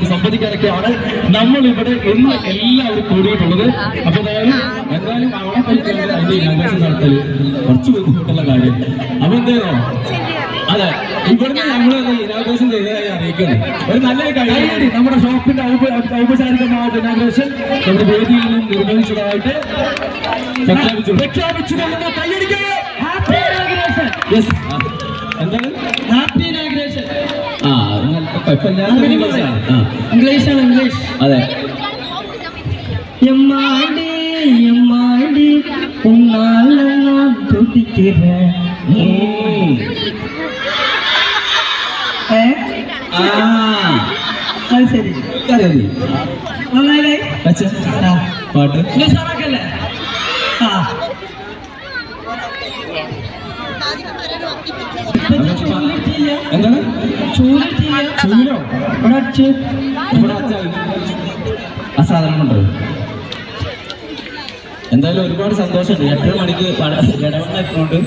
അദ്ദേഹവുമായിട്ട് സംവദിക്കാനൊക്കെയാണ് നമ്മൾ ഇവിടെ ഇന്ന് എല്ലാവരും കൂടിയിട്ടുള്ളത്. അപ്പൊ എന്തായാലും എന്തായാലും അവളെ പഠിക്കുന്നത് അതിന്റെ ഇനാഗ്രേഷൻ നടത്തൽ കുറച്ച് ബുദ്ധിമുട്ടുള്ള കാര്യം. അപ്പൊ എന്തായാലും അതെ ഇവിടുന്ന് നമ്മൾ ഇനാഗ്രേഷൻ ചെയ്തതായി അറിയിക്കുന്നു. ഒരു നല്ലൊരു കാര്യം നമ്മുടെ ഷോപ്പിന്റെ ഔപ- ഔപചാരികമായ ഇനാഗ്രേഷൻ നമ്മുടെ വേദിയിൽ നിന്നും നിർവഹിച്ചതായിട്ട് പ്രഖ്യാപിച്ചു. പ്രഖ്യാപിച്ചു കൈയടിക്കുക ഹാപ്പി ഇനാഗ്രേഷൻ യെസ് എന്താണ് ഹാപ്പി ഇനാഗ്രേഷൻ ആ നല്ല കുഴപ്പമില്ലാത്ത ഇംഗ്ലീഷാണ്. ആ ഇംഗ്ലീഷ് ആണ് ഇംഗ്ലീഷ് അതെ எம்மாடி எம்மாடி உன்னால நான் துடிக்கிறேன் ഉം. ഏ? ആ എന്താണ്? ചൂലിട്ടില്ല ചൂലോ ഇവിടെ അടിച്ച് ഇവിടെ അച്ഛാ അസാധാരണ ഉണ്ടോ എന്തായാലും ഒരുപാട് സന്തോഷമുണ്ട്. എട്ടര മണിക്ക് ഇടവണ്ണിട്ടുണ്ട്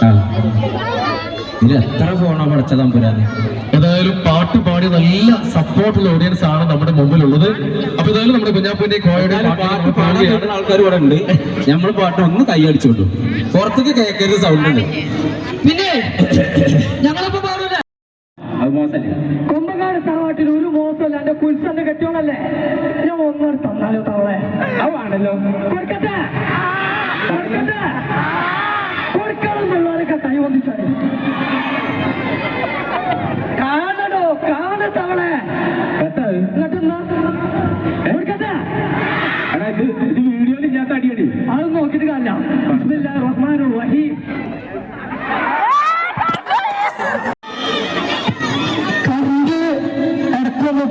ആ. ഇത് എത്ര ഫോണോ പഠിച്ച തമ്പുരാന് ഏതായാലും പാട്ട് പാടി നല്ല സപ്പോർട്ടുള്ള ഓഡിയൻസ് ആണ് നമ്മുടെ മുമ്പിലുള്ളത്. അപ്പൊ ഏതായാലും നമ്മുടെ കുഞ്ഞാപ്പൂന്റെ കോയയുടെ പാട്ട് പാടി ആൾക്കാർ ഇവിടെ ഉണ്ട്. നമ്മൾ പാട്ട് ഒന്ന് കൈയടിച്ചോണ്ടു പുറത്തേക്ക് കേൾക്കരുത് സൗണ്ട് ഉണ്ട് പിന്നെ ഞങ്ങളിപ്പോ പാടൂലേ. അത് മോശമല്ലേ കൊമ്പങ്ങാട് തറവാട്ടിൽ ഒരു മോശമല്ല. എന്റെ കുൽസന്റെ കെട്ടിയോളല്ലേ? ഞാൻ ഒന്നോട് തന്നാലോ തവളെ. അതാണല്ലോ കൊടുക്കട്ടെ? കൊടുക്കട്ടെ? കൊടുക്കണം പിള്ളേരൊക്കെ കൈ വന്നിച്ചാണ്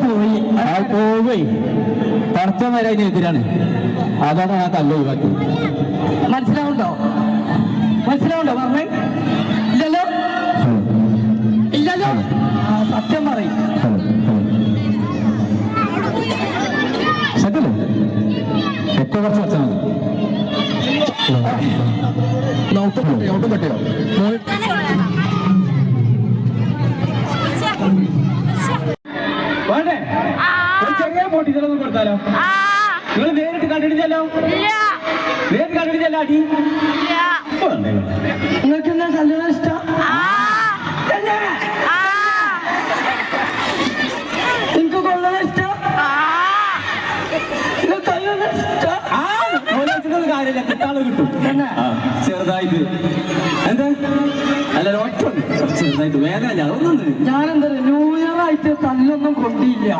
പോയി. ആ പോവേ. പടച്ചം വരെ അതിനെതിരാണ് അതാണ് ആ കല്ല് ഒഴിവാക്കി മനസ്സിലാവുണ്ടോ? മനസ്സിലാവുണ്ടോ പറഞ്ഞേ? ഇല്ലല്ലോ? ഇല്ലല്ലോ? ആ സത്യം പറയും. ശരിയല്ലേ? ഒക്കെ കുറച്ച് വെച്ചാൽ മതി. ഒട്ടും കട്ടിയോ ഒട്ടും പറ്റിയോ വേണ്ടേ? ഒരു ചെറിയ പൊട്ടിച്ചതൊന്നും കൊടുത്താലോ? നിങ്ങൾ നേരിട്ട് കണ്ടിടിച്ചല്ലോ നേരിട്ട് കണ്ടിടിച്ചല്ലോ അടി. നിങ്ങൾക്ക് എന്താ കല്യാണം ഇഷ്ടം തന്നെ? എനിക്ക് കൊള്ളണ ഇഷ്ടം നിങ്ങൾക്ക് കല്യാണം ഇഷ്ടം ആ, ഓരോരുത്തർക്കും കാര്യമില്ല കിട്ടാൾ കിട്ടും. ചെറുതായിട്ട്. എന്താ? അല്ല ഒറ്റ ചെറുതായിട്ട് വേദന അതൊന്നും ഞാനെന്താ ന്യൂ ഇയർ ആയിട്ട് തല്ലൊന്നും കൊണ്ടില്ല.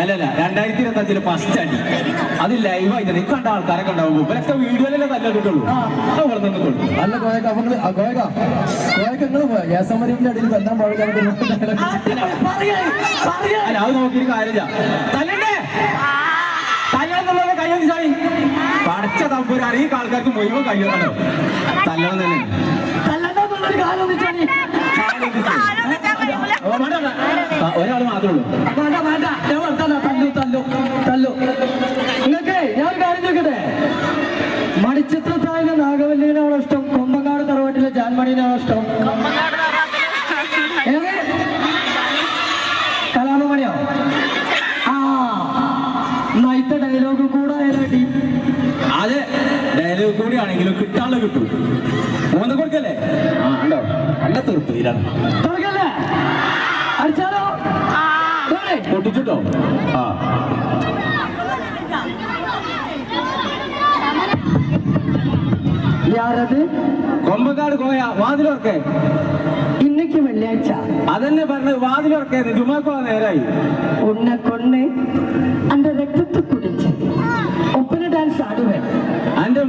അല്ലല്ല രണ്ടായിരത്തി ഇരുപത്തി അഞ്ചിൽ ഫസ്റ്റ് അടി. അത് ലൈവായിട്ട് നീ കണ്ട ആൾക്കാരൊക്കെ ഉണ്ടാവും ഇവരൊക്കെ വീഡിയോയിലല്ലേ തല്ലിട്ടുള്ളൂ അവിടെ നിന്ന് കൊള്ളു അല്ല കോയക്ക അപ്പൊ കോയക്ക കോയക്ക നിങ്ങൾ യാസമരിന്റെ അടിയിൽ ബന്ധം പാടില്ല പറയേ പറയേ അല്ല അത് നോക്കിയിട്ട് കാര്യമില്ല. തല്ലണ്ടേ? തല്ലെന്നുള്ളത് കയ്യൊന്ന് ചാടി തമ്പുരാണ് ഈ ആൾക്കാർക്ക് മുഴുവൻ കയ്യൊന്നല്ലോ തല്ലണം തന്നെ ഒരാൾ മാത്രമേ ഉള്ളൂ. വേണ്ട വേണ്ട. തല്ലു തല്ലു തല്ലു നിങ്ങൾക്ക് ഞാൻ കാര്യം ചോദിക്കട്ടെ? മണിച്ചിത്രത്താഴിലെ നാഗവല്ലിനാണോ ഇഷ്ടം? കൊമ്പങ്ങാട് തറവാട്ടിലെ ജാൻമണിനാണോ ഇഷ്ടം? കൂടി കിട്ടാളെ കിട്ടും. മൂന്ന് കൊടുക്കല്ലേ? ആ ഉണ്ടോ? നല്ല തീർപ്പ് ഇതിലാണ് അടിച്ചാലോ? പൊട്ടിച്ചിട്ടോ? ആ. യാരത്? കൊമ്പക്കാട് കോയ വാതിലോർക്കെ ഇന്നക്ക് വെള്ളിയാഴ്ച. അതന്നെ പറഞ്ഞത് വാതിലോർക്കെ ജുമാക്കോ നേരായി. ഉണ്ണ കൊണ്ണ് അന്റെ രക്തത്തെ കുടിച്ച്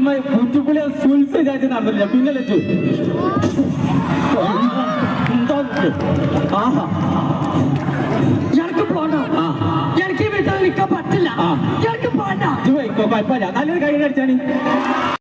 എന്റെ ഉമ്മ കുറ്റുപുലി സുൽസ് വിചാരിച്ച് നടന്നില്ല. പിന്നെ ലച്ചു ആഹാ. എനിക്ക് പോണം ആ. എനിക്ക് വീട്ടിൽ നിൽക്കാൻ പറ്റില്ല. എനിക്ക് പോണ്ട. നല്ലൊരു കൈ അടിച്ചാണി